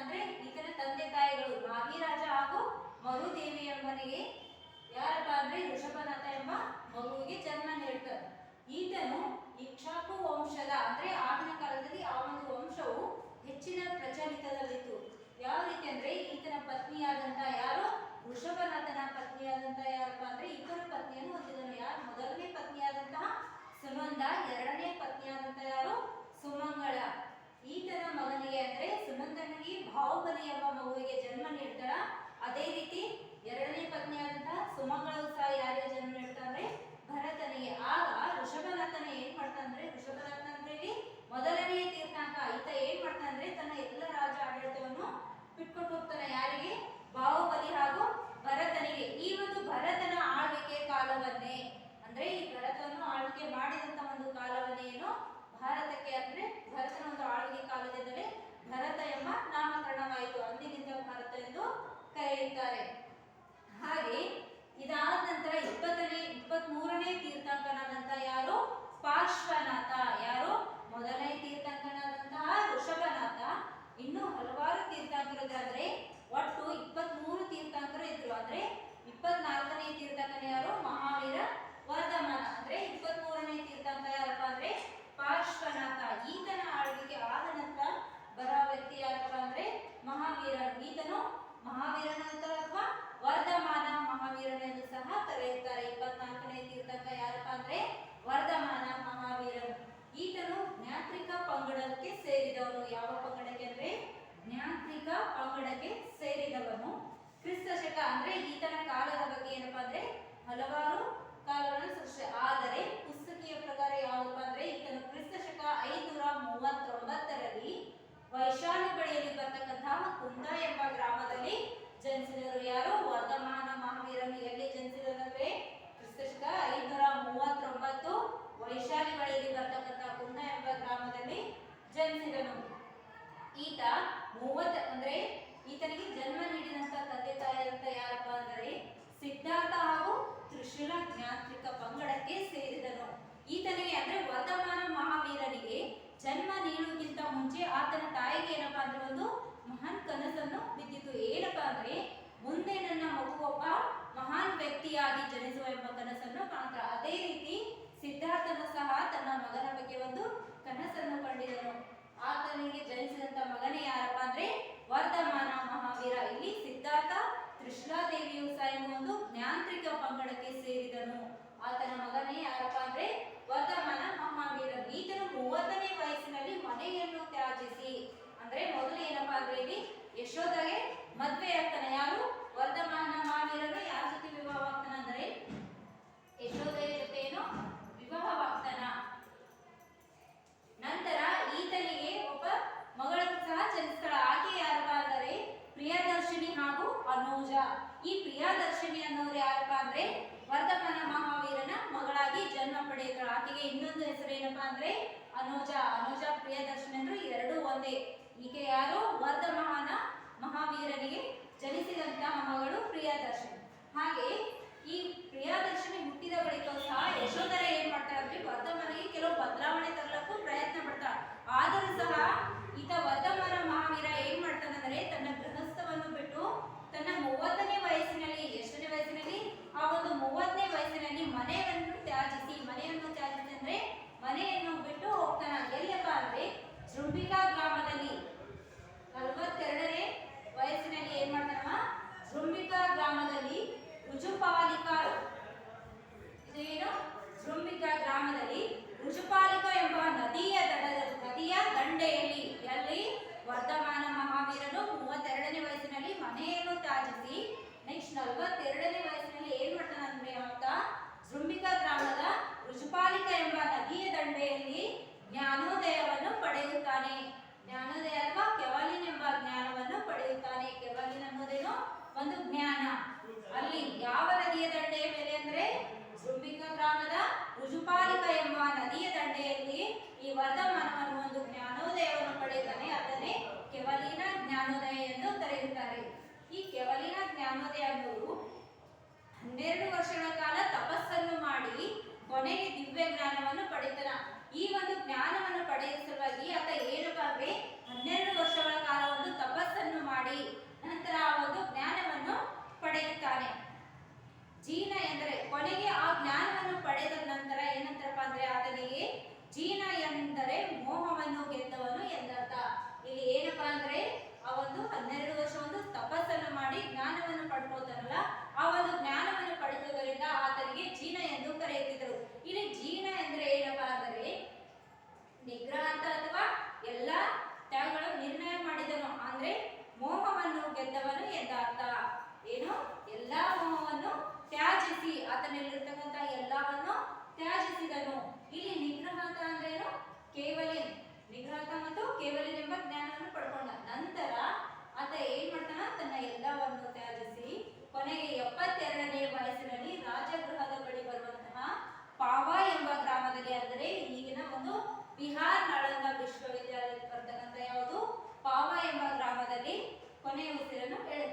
ಅಂದ್ರೆ ಈತನ ತಂದೆ ತಾಯಿಗಳು ನಾಗಿರಾಜ ಹಾಗೂ ಮರುದೇವಿ ಎಂಬನಿಗೆ ಯಾರಪ್ಪ ಅಂದ್ರೆ ಋಷಭನಾಥ ಎಂಬ ಮಗುವಿಗೆ ಜನ್ಮ ನೀಡ್ತಾರೆ ಈತನು ಇಕ್ಷಾಕು ವಂಶದ ಅಂದ್ರೆ ಆಗಿನ ಕಾಲದಲ್ಲಿ ಆ ಒಂದು ವಂಶವು ಹೆಚ್ಚಿನ ಪ್ರಚಲಿತದಲ್ಲಿತ್ತು. ಯಾವ ರೀತಿ ಅಂದ್ರೆ ಈತನ ಪತ್ನಿಯಾದಂತ ಯಾರು? ವೃಷಭನಾಥನ ಪತ್ನಿಯಾದಂತ ಯಾರಪ್ಪ ಅಂದ್ರೆ ಇಬ್ಬರು ಪತ್ನಿಯನ್ನು ಹೊಂದಿದನು. ಯಾರು? ಮೊದಲನೇ ಪತ್ನಿಯಾದಂತಹ ಸುಮಂದ, ಎರಡನೇ ಪತ್ನಿಯಾದಂತ ಯಾರು? ಸುಮಂಗಳ. ಈತನ ಮಗನಿಗೆ ಅಂದ್ರೆ ಬಾಹುಬಲಿ ಎಂಬ ಮಗುವಿಗೆ ಜನ್ಮ ನೀಡ್ತಾಳ ಅದೇ ರೀತಿ ಎರಡನೇ ಪತ್ನಿಯಾದಂತಹ ಸುಮಂಗಳವು ಸಹ ಯಾರಿಗೆ ಜನ್ಮ ನೀಡ್ತಾಳೆ ಭರತನಿಗೆ. ಆಗ ಋಷಭನಾಥನ ಏನ್ ಮಾಡ್ತಾನಂದ್ರೆ ಋಷಭನಾಥನ ಅಂದ್ರೆ ಇಲ್ಲಿ ಮೊದಲನೇ ತೀರ್ಥಾಂಕ. ಈತ ಏನ್ ಮಾಡ್ತಾನಂದ್ರೆ ತನ್ನ ಎಲ್ಲ ರಾಜ ಆಡಳಿತವನ್ನು ಬಿಟ್ಕೊಟ್ಟು ಹೋಗ್ತಾನೆ ಯಾರಿಗೆ? ಬಾಹುಬಲಿ ಹಾಗೂ ಭರತನಿಗೆ. ಈ ಒಂದು ಭರತನ ಆಳ್ವಿಕೆ ಕಾಲವನ್ನೇ ಅಂದ್ರೆ ಈ ಭರತವನ್ನು ಆಳ್ವಿಕೆ ಮಾಡಿದಂತ ಒಂದು ಕಾಲವನ್ನೇ ಏನು ಭಾರತಕ್ಕೆ ಅಂದ್ರೆ ಭರತನ ಒಂದು ಆಳ್ವಿಕೆ ಕಾಲದಿಂದಲೇ ಭರತ ಎಂಬ ನಾಮಕರಣವಾಯಿತು ಅಂದಿನಿಂದ ಭಾರತ ಎಂದು ಕರೆಯುತ್ತಾರೆ ಹಾಗೆ ಇದಾದ ನಂತರ ಇಪ್ಪತ್ತನೇ ಇಪ್ಪತ್ತ್ ಮೂರನೇ ತೀರ್ಥಂಕನಾದಂತಹ ಯಾರು ಪಾರ್ಶ್ವನಾಥ ಯಾರು ಮೊದಲನೇ ತೀರ್ಥಂಕನಾದಂತಹ ಋಷಭನಾಥ ಇನ್ನು ಹಲವಾರು ತೀರ್ಥಂಕರು ಇದ್ದಾರೆ ಒಟ್ಟು ಇಪ್ಪತ್ತ್ ಮೂರು ತೀರ್ಥಂಕರು ಇದ್ರು ಅಂದ್ರೆ ಇಪ್ಪತ್ನಾಲ್ಕನೇ ತೀರ್ಥಂಕನ ಯಾರು ಮಹಾವೀರ ವರ್ಧಮಾನ ಅಂದ್ರೆ ಇಪ್ಪತ್ತ್ ಮೂರನೇ ತೀರ್ಥಂಕ ಯಾರಪ್ಪ ಅಂದ್ರೆ ಪಾರ್ಶ್ವನಾಥ ಈತನ ಆಳ್ವಿಕೆ ಆದ ನಂತರ ಬರೋ ವ್ಯಕ್ತಿ ಯಾರಪ್ಪ ಅಂದ್ರೆ ಮಹಾವೀರ ಈತನು ಮಹಾವೀರನಂತ ಅಥವಾ ವರ್ಧಮಾನ ಮಹಾವೀರನೆಂದು ಸಹ ಕರೆಯುತ್ತಾರೆ ಇಪ್ಪತ್ನಾಲ್ಕನೇ ತೀರ್ಥಂಕ ಯಾರಪ್ಪ ಅಂದ್ರೆ ವರ್ಧಮಾನ ಮಹಾವೀರನು ಈತನು ಜ್ಞಾತ್ರಿಕ ಪಂಗಡಕ್ಕೆ ಸೇರಿದವನು ಯಾವ ಪಂಗಡಕ್ಕೆ ಅಂದ್ರೆ ಜ್ಞಾತ್ರಿಕ ಪಂಗಡಕ್ಕೆ ಸೇರಿದವನು ಕ್ರಿಸ್ತ ಶಕ ಅಂದ್ರೆ ಈತನ ಕಾಲದ ಬಗ್ಗೆ ಏನಪ್ಪಾ ಅಂದ್ರೆ ಹಲವಾರು ಜ್ಞಾತ್ರಿಕ ಪಂಗಡಕ್ಕೆ ಸೇರಿದನು. ಈತನಿಗೆ ಅಂದ್ರೆ ವರ್ಧಮಾನ ಮಹಾವೀರನಿಗೆ ಜನ್ಮ ನೀಡುವುದಕ್ಕಿಂತ ಮುಂಚೆ ಆತನ ತಾಯಿಗೆ ಏನಪ್ಪ ಅಂದ್ರೆ ಒಂದು ಮಹಾನ್ ಕನಸನ್ನು ಬಿದ್ದಿತು ಏನಪ್ಪಾ ಅಂದ್ರೆ, ಮುಂದೆ ನನ್ನ ಮಗು ಒಬ್ಬ ಮಹಾನ್ ವ್ಯಕ್ತಿಯಾಗಿ ಜನಿಸುವ ಎಂಬ ಕನಸನ್ನು ಕಾಣ್ತಾರೆ ಅದೇ ರೀತಿ ಸಿದ್ಧಾರ್ಥನು ಸಹ ತನ್ನ ಮಗನ ಬಗ್ಗೆ ಒಂದು ಕನಸನ್ನು ಕಂಡಿದನು. ಆತನಿಗೆ ಜನಿಸಿದಂತ ಮಗನೇ ಯಾರಪ್ಪ ಅಂದ್ರೆ ವರ್ಧಮಾನ ಮಹಾವೀರ. ಇಲ್ಲಿ ಸಿದ್ಧಾರ್ಥ ತ್ರಿಶೂಲಾದೇವಿಯು ಸಹ ಒಂದು ಜ್ಞಾಂತ್ರಿಕ ಪಂಗಡಕ್ಕೆ ಸೇರಿದನು. ಆತನ ಮಗನೇ ಯಾರಪ್ಪ ಅಂದ್ರೆ ವರ್ಧಮಾನ ಮಹಾವೀರ ಈತನು ಮೂವತ್ತನೇ ವಯಸ್ಸಿನಲ್ಲಿ ಮನೆಯನ್ನು ತ್ಯಾಜಿಸಿ. ಅಂದ್ರೆ ಮೊದಲು ಏನಪ್ಪಾ ಅಂದ್ರೆ ಇಲ್ಲಿ ಯಶೋಧಗೆ ಮದ್ವೆ ಆಗ್ತಾನೆ. ಯಾರು? ವರ್ಧಮಾನ ಮಹಾವೀರನು ಯಾರ ಜೊತೆ ವಿವಾಹವಾಗ್ತಾನ ಅಂದ್ರೆ ಯಶೋದೆಯ ಜೊತೆ ಏನು ವಿವಾಹವಾಗ್ತಾನ ನಂತರ ಈತನಿಗೆ ಒಬ್ಬ ಮಗಳನ್ನು ಸಹ ಜನಿಸ್ತಾಳ. ಆಕೆ ಯಾರಪ್ಪ ಅಂದರೆ ಅನೂಜ ಈ ಪ್ರಿಯಾದರ್ಶಿನಿ ಅನ್ನೋರು ಯಾರಪ್ಪ ಅಂದ್ರೆ ವರ್ಧಮಾನ ಮಹಾವೀರನ ಮಗಳಾಗಿ ಜನ್ಮ ಪಡೆಯುತ್ತಾಳೆ ಆಕೆಗೆ ಇನ್ನೊಂದು ಹೆಸರು ಏನಪ್ಪಾ ಅಂದ್ರೆ ಅನುಜ. ಅನುಜ ಪ್ರಿಯದರ್ಶಿನಿ ಅಂದ್ರೆ ಎರಡು ಒಂದೇ. ಈಕೆ ಯಾರು? ವರ್ಧಮಾನ ಮಹಾವೀರನಿಗೆ ಜನಿಸಿದಂತಹ ಮಗಳು ಪ್ರಿಯದರ್ಶಿನಿ. ಹಾಗೆ ಈ ಪ್ರಿಯದರ್ಶಿನಿ ಹುಟ್ಟಿದ ಬಳಿಕ ಸಹ ಯಶೋಧರ ಏನ್ ಮಾಡ್ತಾಳೆ ಅಂದ್ರೆ ವರ್ಧಮಾನಿಗೆ ಕೆಲವು ಬದಲಾವಣೆ ತರಲಕ್ಕೂ ಪ್ರಯತ್ನ ಪಡ್ತಾಳ ಆದರೂ ಸಹ ಈತ ವರ್ಧಮಾನ ಮಹಾವೀರ ಏನ್ ಮಾಡ್ತಾನಂದ್ರೆ ತನ್ನ ಗೃಹಸ್ಥವನ್ನು ಬಿಟ್ಟು ತನ್ನ ಮೂವತ್ತನೇ ವಯಸ್ಸಿನಲ್ಲಿ ಎಷ್ಟನೇ ವಯಸ್ಸಿನಲ್ಲಿ ಆ ಒಂದು ಮೂವತ್ತನೇ ವಯಸ್ಸಿನಲ್ಲಿ ಮನೆಯನ್ನು ತ್ಯಾಜಿಸಿ ಮನೆಯನ್ನು ತ್ಯಾಜಿಸಿ ಅಂದ್ರೆ ಮನೆಯನ್ನು ಬಿಟ್ಟು ಹೋಗ್ತಾನ ಎಲ್ಲಪ್ಪ ಅಂದ್ರೆ ಜೃಂಬಿಕಾ ಗ್ರಾಮದಲ್ಲಿ ನಲವತ್ತೆರಡನೇ ವಯಸ್ಸಿನಲ್ಲಿ ಏನ್ ಮಾಡ್ತಾನವ ಜೃಂಬಿಕಾ ಗ್ರಾಮದಲ್ಲಿ ರುಜುಪಾಲಿಕಾ ಇದೇನು ಜೃಂಬಿಕಾ ಗ್ರಾಮದಲ್ಲಿ ರುಜುಪಾಲಿಕ ಎಂಬ ನದಿಯ ದಡದ ನದಿಯ ದಂಡೆಯಲ್ಲಿ ಎಲ್ಲಿ ವರ್ಧಮಾನ ಮಹಾವೀರನು ಮೂವತ್ತೆರಡನೇ ವಯಸ್ಸಿನಲ್ಲಿ ಮನೆಯನ್ನು ತ್ಯಾಜಿಸಿ ನೆಕ್ಸ್ಟ್ ನಲವತ್ತೆರಡನೇ ವಯಸ್ಸಿನಲ್ಲಿ ಏನ್ ಮಾಡ್ತಾನೆ ಅಂದ್ರೆ ಆತ ಜೃಂಬಿಕಾ ಗ್ರಾಮದ ರುಜುಪಾಲಿಕ ಎಂಬ ನದಿಯ ದಂಡೆಯಲ್ಲಿ ಜ್ಞಾನೋದಯವನ್ನು ಪಡೆಯುತ್ತಾನೆ. ಜ್ಞಾನೋದಯ ಅಥವಾ ಕೆವಲಿನ್ ಎಂಬ ಜ್ಞಾನವನ್ನು ಪಡೆಯುತ್ತಾನೆ. ಕೆವಲಿನ್ ಅನ್ನೋದೇನು ಒಂದು ಜ್ಞಾನ. ಅಲ್ಲಿ ಯಾವ ನದಿಯ ದಂಡೆಯ ಮೇಲೆ ಅಂದ್ರೆ? ಜೃಂಬಿಕ ಗ್ರಾಮದ ಋಜುಪಾಲಿಕ ಎಂಬ ನದಿಯ ದಂಡೆಯಲ್ಲಿ ಈ ವರ್ಧಮಾನವನ್ನು ಒಂದು ಜ್ಞಾನೋದಯವನ್ನು ಪಡೆಯುತ್ತಾನೆ. ಅದನ್ನೇ ಕೆವಲಿನ ಜ್ಞಾನೋದಯ ಎಂದು ಕರೆಯುತ್ತಾರೆ. ಈ ಕೆವಲಿನ ಜ್ಞಾನೋದಯ ಅನ್ನೋದು ಹನ್ನೆರಡು ವರ್ಷಗಳ ಕಾಲ ತಪಸ್ಸನ್ನು ಮಾಡಿ ಕೊನೆಗೆ ದಿವ್ಯ ಜ್ಞಾನವನ್ನು ಪಡಿತಾನ ಈ ಒಂದು ಜ್ಞಾನವನ್ನು ಪಡೆಯುವ ಸಲುವಾಗಿ ಆತ ಏನಪ್ಪ ಅಂದ್ರೆ ಹನ್ನೆರಡು ವರ್ಷಗಳ ಕಾಲ ಒಂದು ತಪಸ್ಸನ್ನು ಉಸಿರಲ್ಲಿ ಕೊನೆಯ ಉಸಿರನ್ನು ಎಳೆತಾನೆ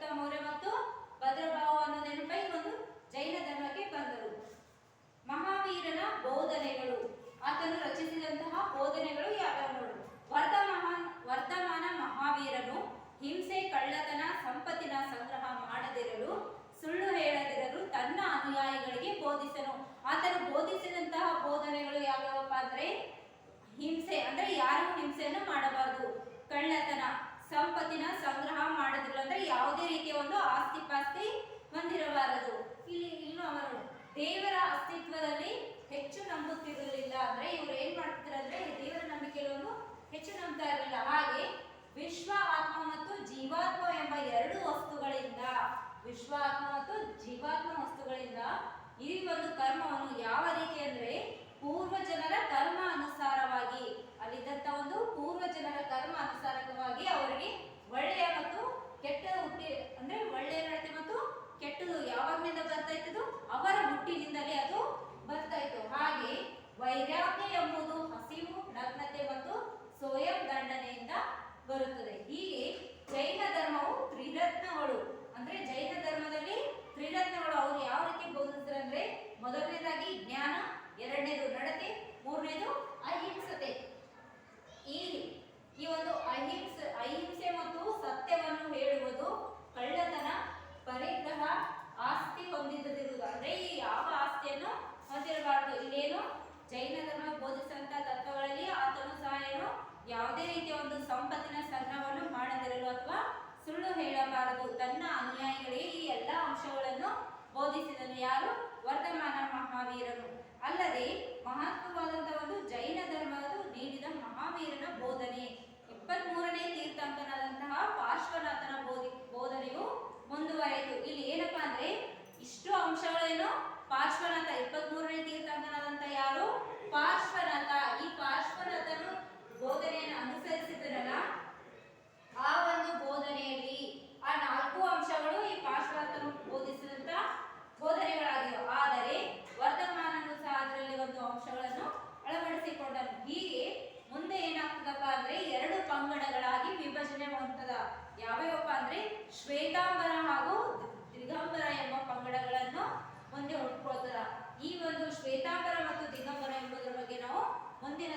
ಚಂದ್ರಗುಪ್ತ ಮೌರ್ಯ ಮತ್ತು ಭದ್ರಭಾವವನ್ನು ನೆನಪೈ ಒಂದು ಜೈನ ಧರ್ಮಕ್ಕೆ ಬಂದರು. ಮಹಾವೀರನ ಬೋಧನೆಗಳು. ಆತನು ರಚಿಸಿದಂತಹ ಬೋಧನೆಗಳು ಯಾವ್ಯಾವ ನೋಡು. ವರ್ಧಮಾನ ವರ್ತಮಾನ ಮಹಾವೀರನು ಹಿಂಸೆ, ಕಳ್ಳತನ, ಸಂಪತ್ತಿನ ಸಂಗ್ರಹ ಮಾಡದಿರಲು, ಸುಳ್ಳು ಹೇಳದಿರಲು ತನ್ನ ಅನುಯಾಯಿಗಳಿಗೆ ಬೋಧಿಸನು. ಆತನು ಬೋಧಿಸಿದಂತಹ ಬೋಧನೆಗಳು ಯಾವ್ಯಾವಪ್ಪ ಅಂದ್ರೆ ಹಿಂಸೆ, ಅಂದ್ರೆ ಯಾರು ಹಿಂಸೆಯನ್ನು ಮಾಡಬಾರದು. ಕಳ್ಳತನ. ಸಂಪತ್ತಿನ ಸಂಗ್ರಹ ಮಾಡೋದಿಲ್ಲ ಅಂದ್ರೆ ಯಾವುದೇ ರೀತಿಯ ಒಂದು ಆಸ್ತಿ ಪಾಸ್ತಿ ಹೊಂದಿರಬಾರದು. ಇಲ್ಲಿ ಇನ್ನು ಅವರು ದೇವರ ಅಸ್ತಿತ್ವದಲ್ಲಿ ಹೆಚ್ಚು ನಂಬುತ್ತಿರಲಿಲ್ಲ ಅಂದ್ರೆ ಇವರು ಏನ್ ಮಾಡ್ತಿದ್ರು ಅಂದ್ರೆ ದೇವರ ನಂಬಿಕೆಯಲ್ಲಿ ಒಂದು ಹೆಚ್ಚು ನಂಬ್ತಾ ಇರಲಿಲ್ಲ. ಹಾಗೆ ವಿಶ್ವ ಆತ್ಮ ಮತ್ತು ಜೀವಾತ್ಮ ಎಂಬ ಎರಡು ವಸ್ತುಗಳಿಂದ, ವಿಶ್ವ ಆತ್ಮ ಮತ್ತು ಜೀವಾತ್ಮ ವಸ್ತುಗಳಿಂದ ಈ ಒಂದು ಕರ್ಮವನ್ನು ಯಾವ ರೀತಿ ಅಂದ್ರೆ ಪೂರ್ವ ಜನರ ಕರ್ಮ ಅನುಸಾರವಾಗಿ ಅಲ್ಲಿದ್ದಂತ ಒಂದು ಪೂರ್ವ ಜನರ ಕರ್ಮ ಅನುಸಾರವಾಗಿ ಅವರಿಗೆ ಒಳ್ಳೆಯ ಮತ್ತು ಕೆಟ್ಟ ಹುಟ್ಟಿ ಅಂದ್ರೆ ಒಳ್ಳೆಯ ನಡತೆ ಮತ್ತು ಯಾವಾಗ್ಲಿಂದ ಬರ್ತಾ ಇತ್ತು ಅವರ ಹುಟ್ಟಿನಿಂದಲೇ ಅದು ಬರ್ತಾ ಇತ್ತು. ಹಾಗೆ ವೈರಾಗ್ಯ ಎಂಬುದು ಹಸಿವು, ನಗ್ನತೆ ಮತ್ತು ಸ್ವಯಂ ದಂಡನೆಯಿಂದ ಬರುತ್ತದೆ. ಹೀಗೆ ಜೈನ ಧರ್ಮವು ತ್ರಿರತ್ನಗಳು. ಅಂದ್ರೆ ಜೈನ ಧರ್ಮದಲ್ಲಿ ತ್ರಿರತ್ನಗಳು. ಅವರು ಯಾವ ರೀತಿ ಬೋಧಿಸ್ತಾರೆ ಅಂದ್ರೆ ಮೊದಲನೇದಾಗಿ ಜ್ಞಾನ, ಎರಡನೇದು ನಡತೆ ಮೂರನೇದು ಅಹಿಂಸತೆ ಈ ಈ ಒಂದು ಅಹಿಂಸೆ ಅಹಿಂಸೆ ಮತ್ತು ಸತ್ಯವನ್ನು ಹೇಳುವುದು ಕಳ್ಳತನ ಪರಿಗ್ರಹ ಆಸ್ತಿ ಹೊಂದಿದ್ದದಿರುವುದು ಅಂದ್ರೆ ಈ ಯಾವ ಆಸ್ತಿಯನ್ನು ಹೊಂದಿರಬಾರದು ಇಲ್ಲೇನು ಜೈನ ಧರ್ಮ ಬೋಧಿಸಿದಂತ ತತ್ವಗಳಲ್ಲಿ ಆತನು ಸಹ ಏನು ಯಾವುದೇ ರೀತಿಯ ಒಂದು ಸಂಪತ್ತಿನ ಸಂಗ್ರಹವನ್ನು ಮಾಡದಿರಲು ಅಥವಾ ಸುಳ್ಳು ಹೇಳಬಾರದು. ತನ್ನ ಅನುಯಾಯಿಗಳಿಗೆ ಈ ಎಲ್ಲ ಅಂಶಗಳನ್ನು ಬೋಧಿಸಿದನು. ಯಾರು? ವರ್ಧಮಾನ ಮಹಾವೀರನು. ಅಲ್ಲದೆ ಮಹತ್ವವಾದಂತಹ ಒಂದು ಜೈನ ಧರ್ಮದ ನೀಡಿದ ಮಹಾವೀರನ ಬೋಧನೆ. ಇಪ್ಪತ್ತ್ ಮೂರನೇ ತೀರ್ಥಂಕನಾದಂತಹ ಪಾರ್ಶ್ವನಾಥನ ಬೋಧಿ, ಬೋಧನೆಯು ಮುಂದುವರೆಯಿತು. ಇಲ್ಲಿ ಏನಪ್ಪಾ ಅಂದ್ರೆ, ಇಷ್ಟು ಅಂಶಗಳೇನು? ಪಾರ್ಶ್ವನಾಥ ಇಪ್ಪತ್ತ್ ಮೂರನೇ ತೀರ್ಥಂಕನಾದಂತಹ ಯಾರು? ಪಾರ್ಶ್ವನಾಥ ಈ ಪಾರ್ಶ್ವನಾಥನು ಬೋಧನೆಯನ್ನು ಅನುಸರಿಸಿದನಲ್ಲ ಆ ಒಂದು ಬೋಧನೆಯಲ್ಲಿ ಆ ನಾಲ್ಕು ಅಂಶಗಳು ಈ ಪಾರ್ಶ್ವನಾಥನು ಬೋಧಿಸಿದಂತ ಬೋಧನೆಗಳಾಗಿವೆ ಆದರೆ ವರ್ಧಮಾನನು ಸಹ ಅದರಲ್ಲಿ ಒಂದು ಅಂಶಗಳನ್ನು ಅಳವಡಿಸಿಕೊಂಡನು ಹೀಗೆ ಮುಂದೆ ಏನಾಗ್ತದಪ್ಪ ಅಂದ್ರೆ ಎರಡು ಪಂಗಡಗಳಾಗಿ ವಿಭಜನೆ ಹೊಂದದ ಯಾವ್ಯಾವಪ್ಪ ಅಂದ್ರೆ ಶ್ವೇತಾಂಬರ ಹಾಗೂ ದಿಗಂಬರ ಎಂಬ ಪಂಗಡಗಳನ್ನು ಮುಂದೆ ಹುಟ್ಕೊಳ್ತದ ಈ ಒಂದು ಶ್ವೇತಾಂಬರ ಮತ್ತು ದಿಗಂಬರ ಎಂಬುದರ ಬಗ್ಗೆ ನಾವು ಮುಂದಿನ